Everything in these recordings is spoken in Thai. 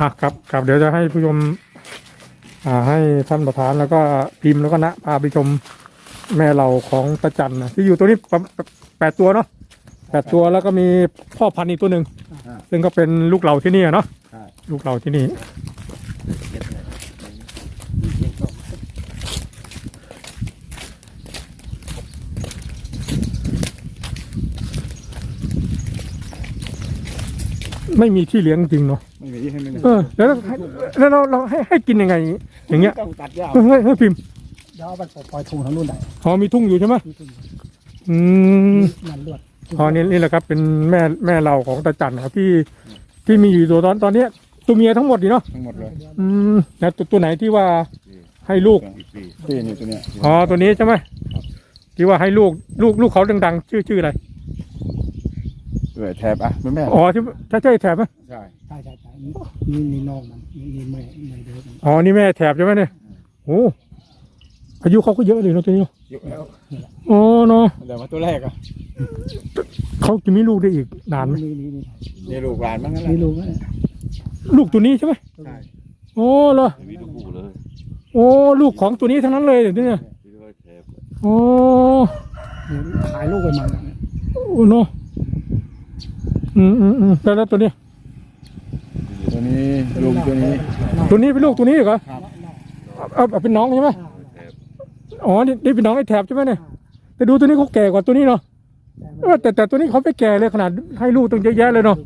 อะครับครับเดี๋ยวจะให้ผู้ชมอ่าให้ท่านประธานแล้วก็พิมพ์แล้วก็นะพาไปชมแม่เราของตะจันนะที่อยู่ตัวนี้ประมาณแปดตัวเนาะแปดตัวแล้วก็มีพ่อพันธุ์อีกตัวหนึ่งอ่า ซึ่งก็เป็นลูกเราที่นี่อะเนาะใช่ลูกเราที่นี่ไม่มีที่เลี้ยงจริงเนาะไม่มีที่ ให้ไม่มีเออแล้วเราแล้วเราเราให้ให้กินยังไงอย่างเงี้ยต้องตัดหญ้าเฮ้ยเฮ้ยเฮ้ยพิมพ์เดี๋ยวเอาไปปล่อยทุ่งทางนู้นได้อ๋อมีทุ่งอยู่ใช่ไหมที่ทุ่งอืม มันลวดอ๋อนี่นี่แหละครับเป็นแม่แม่เราของตาจันนะครับที่ที่มีอยู่ตัวตอนตอนเนี้ยตัวเมียทั้งหมดดีเนาะทั้งหมดเลยอืมแล้วตัวตัวไหนที่ว่าให้ลูกที่นี่ตัวเนี้ยอ๋อตัวนี้ใช่ไหมที่ว่าให้ลูกลูกลูกเขาดังๆ ชื่อชื่ออะไร เออแถบอะเป็นแม่อ๋อที่ใช่ใช่แถบไหมใช่ใช่ใช่ใช่นี่นี่น้องมันนี่นี่แม่แม่เด็กมันอ๋อนี่แม่แถบใช่ไหมเนี่ยโอ้อายุเขาก็เยอะเลยเนาะตัวนี้เนอะเยอะแล้วอ๋อเนาะแต่ว่าตัวแรกอะเขาจะมีลูกได้อีกนานไหมนี่นี่นี่นี่ลูกหลานมั้งนั่นแหละนี่ลุงนะลูกตัวนี้ใช่ไหมใช่โอ้เหรอมีลูกคู่เลยโอ้ลูกของตัวนี้ทั้งนั้นเลยเดี๋ยวนี้เนี่ยที่ว่าแคบโอ้ขายลูกไปมันโอ้เนาะ อืมอืมอืมแล้วแล้วตัวเนี้ยตัวนี้ลุงตัวนี้ตัวนี้เป็นลูกตัวนี้เหรอครับเอาเอาเป็นน้องใช่ไหมแคบอ๋อนี่นี่เป็นน้องไอ้แถบใช่ไหมเนี่ยแต่ดูตัวนี้เขาแก่กว่าตัวนี้เนาะเออแต่แต่ตัวนี้เขาไม่แก่เลยขนาดให้ลูกตั้งเยอะแยะเลยเนาะ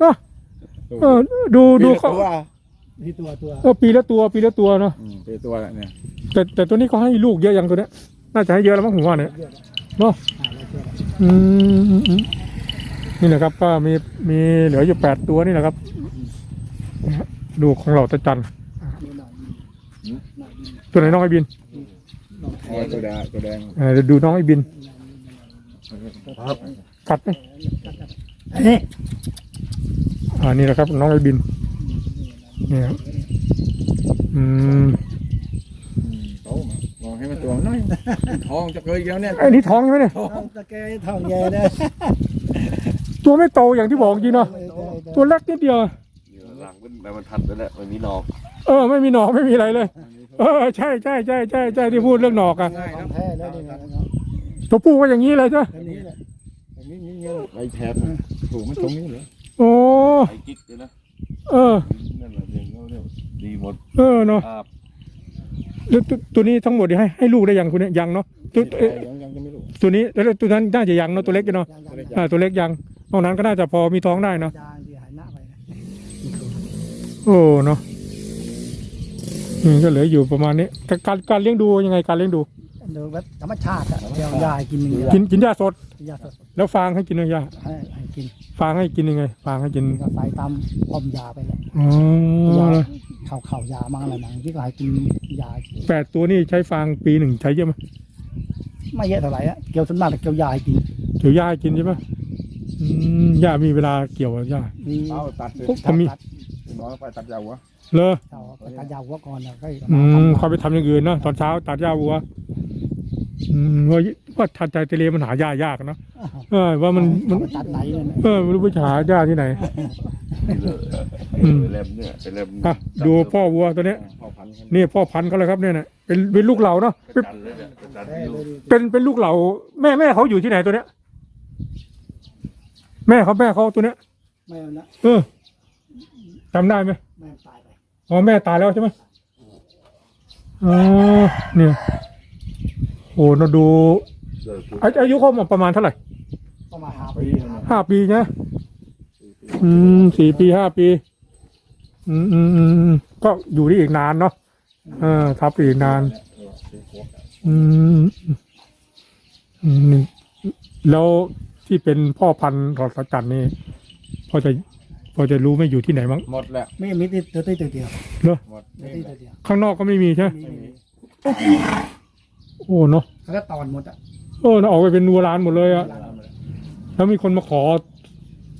เนาะเออดูดูเขาตัวที่ตัวตัวเออปีละตัวปีละตัวเนาะอืมเป็นตัวแหละเนี่ยแต่แต่ตัวนี้เขาให้ลูกเยอะยังตัวเนี้ยน่าจะให้เยอะแล้วมั้งผมว่าเนี่ยเนาะขายแล้วเชื่ออืมอืมอืม นี่นะครับก็มีมีเหลืออยู่แปดตัวนี่แหละครับเนี่ยลูกของเราตะจันนี่หน่อยนี่หน่อยนี่ตัวไหนน้องไอ้บินน้องอ๋อตัวแดงตัวแดงเออเดี๋ยวดูน้องไอ้บินกัดไหมนี่อ่านี่แหละครับ น้องไอ้บินเนี่ยครับอืมโตมาลองให้มันตัวน้อยท้องจะเกยอีกแล้วเนี่ยไอ้นี่ท้องใช่ไหมเนี่ยตะแกทองแย่นะ ตัวไม่โตอย่างที่บอกจริงเนาะตัวเล็กนิดเดียวอยู่หลังมันแบบมันทัดไปแล้วมันมีหนอกเออ ไม่มีหนอกไม่มีอะไรเลย เออใช่ใช่ใช่ใช่ใช่ที่พูดเรื่องหนอกอะง่ายขคอรังบแท้แล้วนี่นะตัวผู้ก็อย่างนี้เลยใช่ไหมอันนี้แหละอันนี้นี่เนี่ยไอ้แถบน่ะถูกมันตรงนี้เหรอโอ้ไอ้กิ๊กเลยนะเออนั่นแหละเรื่องเขาเรียกดีหมดเออเนาะอาบแล้วตัวตัวนี้ทั้งหมดนี่ให้ให้ลูกได้ยังคุณเนี่ยยังเนาะตัวเอ๊ะยังยังจะไม่รู้ตัวนี้แล้วตัวนั้นน่าจะยังเนาะตัวเล็กอยู่เนาะยางยางอ่าตัวเล็กยัง นอกนั้นก็น่าจะพอมีท้องได้เนาะยางที่หายหน้าไปนะโอ้เนาะอืมก็เหลืออยู่ประมาณนี้แต่การการเลี้ยงดูยังไงการเลี้ยงดูดูแบบธรรมชาติอะเดี๋ยวยากินกินกินหญ้าสด ยาสดแล้วฟางให้กินหญ้าให้ให้กินฟางให้กินยังไง ฟางให้กินก็ใส่ตามพอมยาไปเลยอ๋อยาเข่าเข่ายามั่งอะไรมั่งที่ก็ให้กินยา แปดตัวนี่ใช้ฟางปีหนึ่งใช้เยอะไหมไม่เยอะเท่าไหร่อะเกี่ยวส่วนมากแต่เกี่ยวยาให้กิน เกี่ยวหญ้าให้กินใช่ไหม อืมหญ้ามีเวลาเกี่ยวกับหญ้ามีเอาตัดเลยปุ๊บผมมีตัดหมอไปตัดยาววะเลอเข่าไปตัดยาหัวก่อนแล้วก็อืมคอยไปทำอย่างอื่นเนาะตอนเช้าตัดหญ้าวัวอืมว่าว่าทัดใจทะเลมันหาหญ้ายากเนาะเออว่ามันมันเอาไปตัดไหนเลยนะเออไม่รู้ไปหาหญ้าที่ไหน นี่เลยอืม เล็มเนี่ยเป็นเล็มอะดูพ่อวัวตัวเนี้ยพ่อพันธุ์กันนี่พ่อพันธุ์เขาเลยครับเนี่ยนะเป็นเป็นลูกเหล่าเนาะเป็นจันเลยเนี่ยเป็นจันอยู่เป็นเป็นลูกเหล่าแม่แม่เขาอยู่ที่ไหนตัวเนี้ย แม่เขาแม่เขาตัวเนี้ยไม่เอานะเออจำได้ไหมแม่ตายไปอ๋อแม่ตายแล้วใช่ไหมอ๋อเนี่ยโอ้เราดูเลิกกูอาอายุเขาประมาณเท่าไหร่ต้องมาหาไปปีนึงห้าปีใช่ไหมอืมสี่ปีห้าปีอืมอืมอืมอืมก็อยู่ได้อีกนานเนาะเออทับอีกนาน อืมอืมนี่แล้ว ที่เป็นพ่อพันธุ์ของสัจจันนี่พอจะพอจะรู้ไหม่อยู่ที่ไหนบ้างหมดแล้วไม่มีติดตัวติดตัวเดียวเหรอหมดตัวติดตัวเดียวข้างนอกก็ไม่มีใช่ไหมมีมีโอ้เนาะเขาก็ตอนหมดอะเออออกไปเป็นวัวลานหมดเลยอะแล้วมีคนมาขอ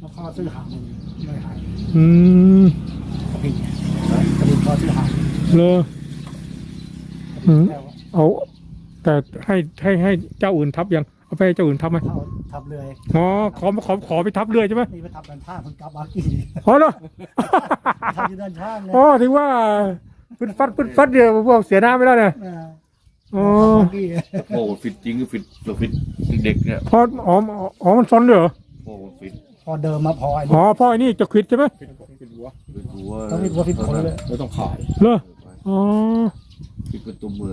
แล้วเขาซื้อหางมันไม่หายอืมกระดิ่งกระดิ่งเขาซื้อหางเลยอืมแล้วเอาแต่ให้ให้ให้เจ้าอื่นทับยัง เอาไปให้เจ้าอื่นทับไหมเขาทับเลยอ๋อขอขอขอไปทับเรือใช่ไหมนี่ไปทับดันท่างเพิ่งกลับมากี่อ๋อเหรอทับอยู่ด้านข้างเลยอ๋อถึงว่าฟึดฟัดฟึดฟัดเดียวพวกเสียน้ำไม่ได้เนี่ยอ่าอ๋อทับมากี่โอ้ฟิตจริงก็ฟิตเราฟิตเด็กเนี่ยพออ๋ออ๋อมันซ้อนด้วยเหรอโอ้ฟิตพอเดิมมาพอไอ้อ๋นี่อพ่อไอ้นี่จะควิดใช่ไหมเป็นเป็นหัวเป็นหัวต้องมีหัวฟิตคนเลยเราต้องขายเหรออ๋อ ฟิตเป็นตัวมือ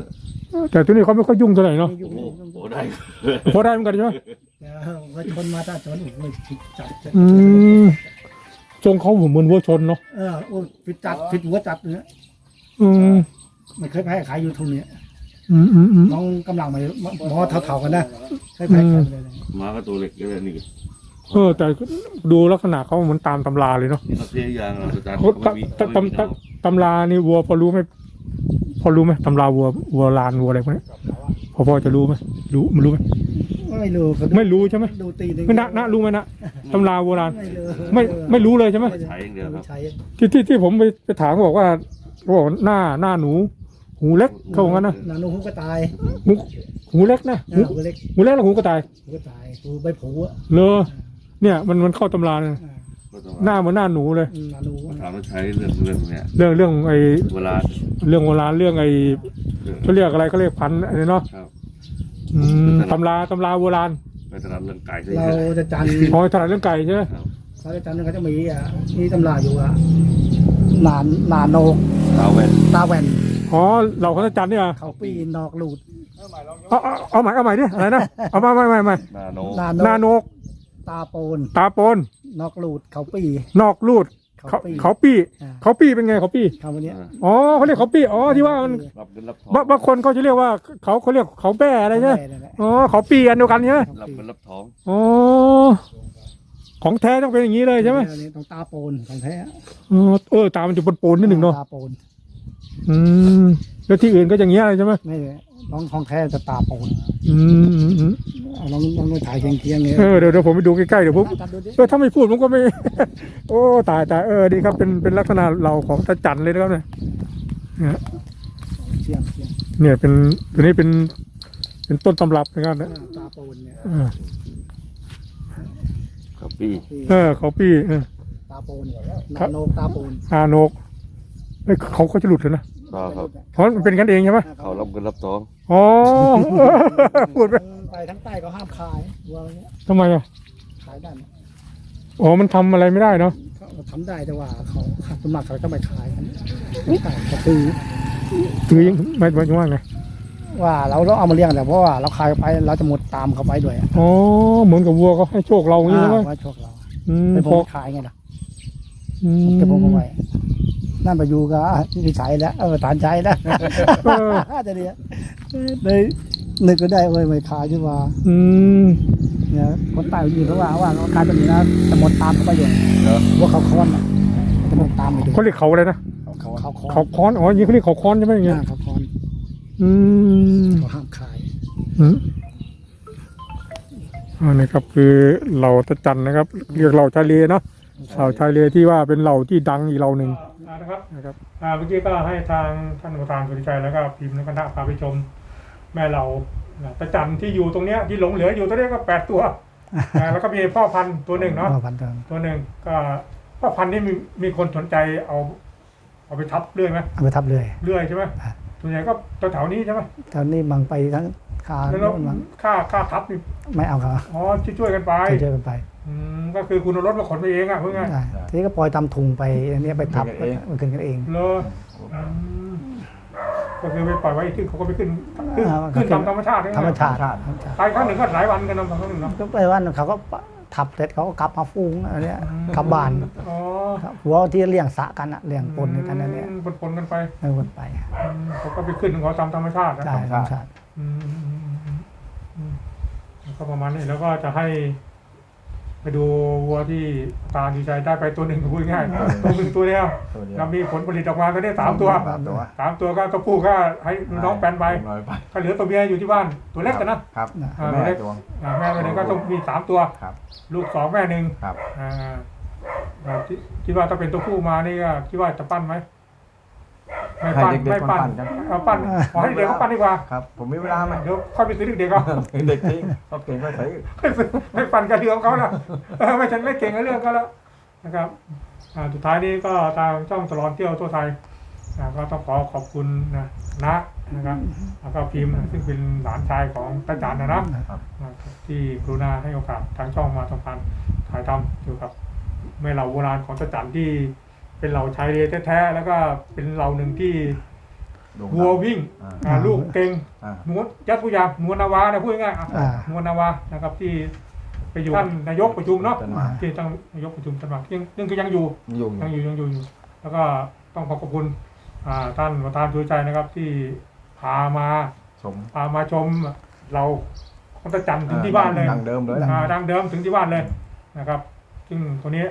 แต่ตัวนี้เขาไม่ค่อยยุ่งเท่าไหร่เนาะไม่ยุ่งโอ้เลยโหได้พอได้เหมือนกันใช่ไหมเดี๋ยวไว้ชนมาถ้าชนอีกไม่ผิดจัดอืมทรงเขาเหมือนวัวชนเนาะเออโอ้ผิดจัดผิดหัวจัดเนี่ยอืมไม่เคยแพ้ขายอยู่ทุนเนี้ยอืมอืมอืมน้องกำลังมาหมอเท่าๆกันนะเคยแพ้ขายไปเลยนะหมาก็ตัวเล็กเลยนี่เออ แต่ดูลักษณะเขาเหมือนตามตำราเลยเนาะนี่เราเสียอย่างเราอาจารย์เขาตตตตตตำรานี่วัวพอรู้ไหม พอรู้ไหมตำราวัววัวลานวัวอะไรพวกนี้พอพอจะรู้ไหมรู้มันรู้ไหมไม่รู้เขาดูไม่รู้ใช่ไหมดูตีหงไม่นะนะรู้ไหมนะตำราวัวลานไม่รู้ไม่ไม่รู้เลยใช่ไหมใช้อย่างเดียวครับใช้ที่ที่ที่ผมไปไปถามเขาบอกว่าเขาบอกหน้าหน้าหนู หูเล็กเขาบอกงั้นนะนานูหูก็ตายหูหูเล็กนะหูหูเล็กหูเล็กแล้วหูก็ตายหูก็ตายหูใบผูอะเลอเนี่ยมันมันเข้าตำราเลย อ่าหน้าเหมือนหน้าหนูเลย อืมนานูถามว่าใช้เรื่องเรื่องเนี้ยเรื่องเรื่องไอ้เวลาเรื่องโบราณเรื่องไอ้เขาเรียกอะไรเขาเรียกพันธุ์อะไรเนาะครับ อืมตำราตำราโบราณไปตลาดเรื่องไก่ก็เราเยอะจะจันทร์อ๋อถนัดเรื่องไก่ใช่ไหมเราจะจันทร์เขาจะมีอะมีตำราอยู่อะนานนาโนกตาเวนตาแหวนอ๋อเราเขาจะจันเนี่ยเขาปีนอกหลูดเอาเอาเอาใหม่เอาใหม่ดิอะไรนะเอามาใหม่ใหม่ใหม่นาโนนาโนนากโนก ตาโปนตาโปนนอกหลูดเขาปี นอกลูดเขาเขาปีเขาปี้อ่าเขาปี้เป็นไงเขาปี้คำวันเนี้ยอ๋อเขาเรียกเขาปี้อ๋อที่ว่ามันรับเงินรับทองบางบางคนเขาจะเรียกว่าเขาเขาเรียกเขาแบ้อะไรใช่ไหมนั่นแหละอ๋อเขาปี้อันเดียวกันใช่ไหมเขารับปีเงินรับทองอ๋อของแท้ต้องเป็นอย่างนี้เลยใช่ไหมอันนี้ต้องตาโปนของแท้อ๋อเออตามันจะปนๆนิดหนึ่งเนาะตาโปนอืมแล้วที่อื่นก็อย่างเงี้ยเลยใช่ไหมไม่น้องของแท้จะตาโปน อืมอืมอืมเอาน้องน้องไปถ่ายเคียงเคียงเนี่ยเออเดี๋ยวเดี๋ยวผมไปดูใกล้ๆเดี๋ยวผมจับดูดิเออถ้าไม่พูดผมก็ไม่ โอ้ตายตายเออดีครับเป็นเป็นลักษณะเราของตาจันเลยนะครับเนี่ยเชียงเชียงเนี่ยเป็นตัวนี้เป็นเป็นต้นตำรับนะครับเนี่ยตาโปนเนี่ยเออครับพี่เออเขาปี้เออตาโปนเนาโนกตาโปนอาโนกเอ้ยเขาเขาจะหลุดเลยนะ ต่อครับ เพราะมันเป็นกันเองใช่ไหมเขารับเงินรับทองอ๋อ พูดไปไปทั้งใต้ก็ห้ามขายว่าอย่างเงี้ยทำไมอะขายได้ไหมอ๋อมันทำอะไรไม่ได้เนาะเขาทำได้แต่ว่าเขาขาดสมัครเขาก็ไม่ขายกันไม่ขายก็คือคือยังไม่ไม่ว่าไงว่าเราต้องเอามาเลี้ยงแต่เพราะว่าเราขายไปเราจะหมดตามเขาไปด้วยอะอ๋อเหมือนกับวัวเขาให้โชคเราอย่างนี้ใช่ไหมอ่าไว้โชคเราอืมเป็นผพอมขายไงล่ะอืม เก็บผมเอาไว้ นั่นไปอยู่กับนิสัยแล้วเออตานใจแล้วเออจะเนี่ยเลยนึกก็ได้เว้ยไม่ขายดีกว่าอืมเนี่ยคนใต้อยู่เพราะว่าว่าเขาขายแบบนี้นะจะหมดตามเขาไปอยู่เนอะว่าเขาค้อนอะจะหมดตามไปดูเขาเรียกเขาอะไรนะเขาเขาค้อนเขาค้อนอ๋ออย่างนี้เขาเรียกเขาค้อนใช่ไหมอย่างเงี้ยอ่าเขาค้อนอืมเขาห้ามขายอืมอันนี้ครับคือเหล่าตะจันนะครับ เรียกเหล่าชายเลเนาะเหล่าชายเลที่ว่าเป็นเหล่าที่ดังอีกเหล่าหนึ่ง นะครับนะครับอ่าเมื่อกี้ก็ให้ทางท่านประธานสุริชัยแล้วก็พิมพ์และคณะพาไปชม แม่เหล่าตะจันที่อยู่ตรงเนี้ยที่หลงเหลืออยู่ตัวเนี้ยก็แปดตัวอ่าแล้วก็มีพ่อพันธุ์ตัวหนึ่งเนาะพ่อพันธุ์เดิมตัวหนึ่งก็พ่อพันธุ์นี่มีมีคนสนใจเอาเอาไปทับเรื่อยไหมเอาไปทับเลยเรื่อยใช่ไหมอะส่วนใหญ่ก็แถวๆนี้ใช่ไหมตอนนี้มังไปทั้งคาแล้วโน่นมังค่าค่าทับนี่ไม่เอาครับอ๋อช่วยๆกันไปเจอกันไป อืมก็คือคุณเอารถมาขนไปเองอะเพื่อนไงได้ทีนี้ก็ปล่อยตามถุงไปอันนี้ไปทับมันขึ้นกันเอง เลยอืมก็คือไปปล่อยไว้ที่เขาก็ไปขึ้นขึ้นอ่าขึ้นตามธรรมชาติธรรมชาติธรรมชาติไปครั้งหนึ่งก็หลายวันกันนะครั้งหนึ่งเนาะก็ไปว่าเขาก็ทับเสร็จเขาก็กลับมาฟูงอันเนี้ยกลับบ้านอ๋อครับหัวที่เลี้ยงสระกันอะเลี้ยงปนกันอันเนี้ยมปนๆกันไปไม่วนไปอืมเขาก็ไปขึ้นของเขาตามธรรมชาตินะ ได้ธรรมชาติ อืมอืมอืมอืมอืมแล้วก็ประมาณนี้แล้วก็จะให้ไป ดูวัวที่ตาดีใจได้ไปตัวหนึ่งพูดง่ายๆตัวหนึ่งตัวเดียวตัวเดียวแล้วมีผลผลิตออกมาก็ได้สามตัวสามตัวสามตัวก็ตัวผู้ก็ให้น้องแปนไปร้อยไปก็เหลือตัวเมียอยู่ที่บ้านตัวเล็กกันนะครับอ่าแม่เล็กตัวอ่าแม่ตัวหนึ่งก็ต้องมีสามตัวครับลูกสองแม่หนึ่งครับอ่าอ่าคิดคิดว่าถ้าเป็นตัวผู้มานี่ก็คิดว่าจะปั้นไหม ไม่ให้ปั้นเด็กๆไม่ปั้นปั้นกันเอาปั้นขอให้เด็กเขาปั้นดีกว่าครับ ผมมีเวลาไหมเดี๋ยวค่อยไปซื้อเด็กๆเอาเด็กทิ้งเขาเก่งก็ใส่ไม่ปั่นกระเดืองเขาแล้วเออไม่ฉันไม่เก่งกับเรื่องเขาแล้วนะครับอ่าสุดท้ายนี้ก็ทางช่องตลอดเที่ยวทั่วไทยอ่าก็ต้องขอขอบคุณนะนะนะครับแล้วก็พิมพ์นะซึ่งเป็นหลานชายของตาจันนะนะนะครับ ที่กรุณาให้โอกาสทางช่องมาทำการถ่ายทำเกี่ยวกับแม่เหล่าโบราณของตาจันที่ เป็นเหล่าชายเลแท้ๆแล้วก็เป็นเหล่าหนึ่งที่วัววิ่งอ่า อ่าลูกเก่งอ่า หนวดยัดผู้ยางหนวดนาวานะพูดง่ายๆอะอ่า หนวดนาวานะครับที่ไปอยู่ท่านนายกประชุมเนาะจันมา ที่ท่านนายกประชุมจันหวัดยังยังคือยังอยู่อยู่ยังอยู่ยังอยู่อยู่ แล้วก็ต้องขอขอบคุณอ่าท่านประธานชูใจนะครับที่พามา ชมพามาชมเราของตะจันถึงที่บ้านเลยดังเดิมเลย อ่าดังเดิมถึงที่บ้านเลยนะครับ ซึ่งตัวนี้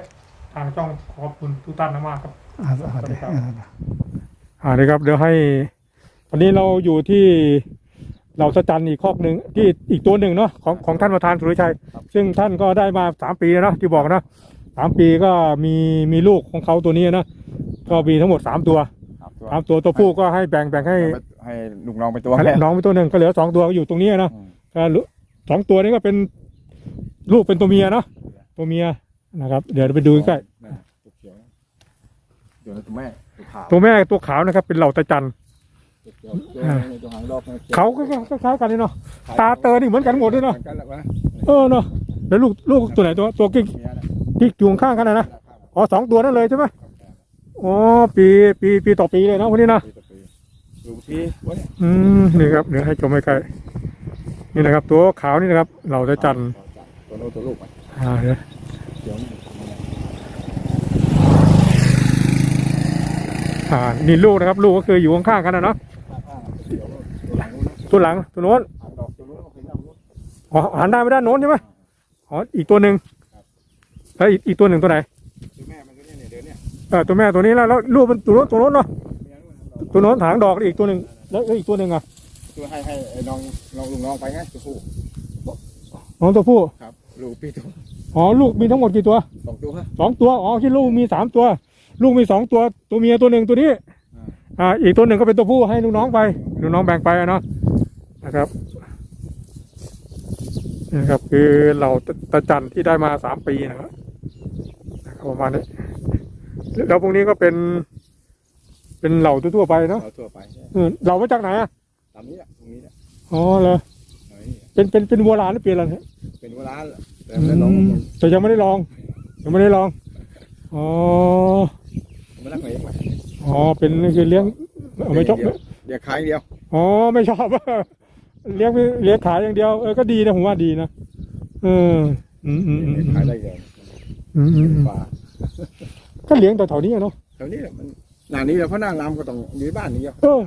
ทางช่องขอบคุณทุกท่านมากครับอ่าสวัสดีอ่านี่ครับ เดี๋ยวให้ตอนนี้เราอยู่ที่เราสะจันอีกคอกหนึ่งที่อีกตัวหนึ่งเนาะของของท่านประธานสุริชัย ซึ่งท่านก็ได้มาสามปีแล้วนะที่บอกนะสามปีก็มีมีลูกของเขาตัวนี้นะก็มีทั้งหมดสามตัวครับตัวสามตัวตัวผู้ก็ให้แบ่งแบ่งให้ให้ลูกน้องไปตัวให้น้องไปตัวหนึ่งก็เหลือสองตัวอยู่ตรงนี้นะอืมก็เหลือสองตัวนี้ก็เป็นลูกเป็นตัวเมียเนาะตัวเมีย นะครับ เดี๋ยวไปดูใกล้นั่นตัวเขียวนะเดี๋ยวนะตัวแม่ตัวขาวตัวแม่ตัวขาวนะครับ เป็นเหล่าตะจันตัวเขียวตัวตัวหางดอกนะขียวเขาก็ก็คล้ายๆกันเลยเนาะตาเตอนี่เหมือนกันหมดเลยเนาะหมือกันแหละวะเออเนาะแล้วลูกลูกตัวไหนตัวตัวกิ๊กเมียนะกิ๊กอยู่ข้างๆกันนะนะอ๋อสองตัวนั่นเลยใช่ไหมอ๋อปีปีปีต่อปีเลยนะคนนี้นะปีต่อปีดูทีวะเนี่ยอืมนี่ครับเดี๋ยวให้ชมใกล้ๆนี่นะครับ ตัวขาวนี่นะครับเราจะจันทร์ตัวโน้ตตัวลูกอะอ่าเดี๋ยวเขียวนี่ อ่านี่ลูกนะครับ ลูกก็คืออยู่ข้างๆกันนะเนาะเขียวตัวหลังนู้นนะตัวหลังตัวโน้นหางดอกตัวนู้นก็เป็นหางนู้นอ๋อหันหน้าไปด้านโน้นใช่ไหมอ๋ออีกตัวหนึ่งแล้วอีกอีกตัวหนึ่งตัวไหนตัวแม่มันตัวเนี้ยเนี่ยเดี๋ยวเนี้ยเออตัวแม่ตัวนี้แล้วแล้วลูกเป็นตัวโน้นตัวโน้นเนาะเมียนู้นหางดอกตัวโน้นหางดอกอีกตัวหนึ่งแล้วแล้วอีกตัวหนึ่งอะตัวให้ให้ไอ้น้องน้องลูกน้องไปไงตัวผู้น้องตัวผู้ครับลูกพี่ตัว อ๋อลูกมีทั้งหมดกี่ตัวสองตัวฮะสองตัวอ๋อที่ลูกมีสามตัว ลูกมีสองตัว ตัวเมียตัวหนึ่งตัวนี้อ่าอีกตัวหนึ่งก็เป็นตัวผู้ให้ลูกน้องไปลูกน้องแบ่งไปอะเนาะนะครับนี่นะครับคือเราตตะจันที่ได้มาสามปีนะครับนะครับประมาณนี้แล้วพวกนี้ก็เป็น เป็นเหล่าทั่วๆไปเนาะเอาทั่วไปเออเหล่ามาจากไหนอะตามนี้แหละตรงนี้แหละอ๋อเหรอเอาไว้นี่เป็นเป็นเป็นวัวลานหรือเปลี่ยนอะไรเนี่ยเป็นเวลาแหละ แต่อืไม่ได้ลองมแต่ยังไม่ได้ลอง ยังไม่ได้ลอง อ๋อไม่รักไหนไปอ๋อ เป็นคือเลี้ยงเอาไม่ชอบ เดี๋ยวขายเดียวอ๋อ ไม่ชอบ เลี้ยงเลี้ยงขายอย่างเดียว เออ ก็ดีนะผมว่าดีนะ เออ อืมอืมอืมอืมขายได้เดียวอืมอืมอืมปลาก็เลี้ยงแถวๆนี้อะเนาะ แถวนี้แหละมันหนานี้แหละเพราะหน้างามก็ต้องอยู่ในบ้านนี้เดียวเออ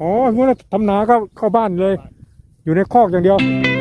อ๋อเมื่อทำนาก็เข้าบ้านเลย อยู่ในคอกอย่างเดียวเ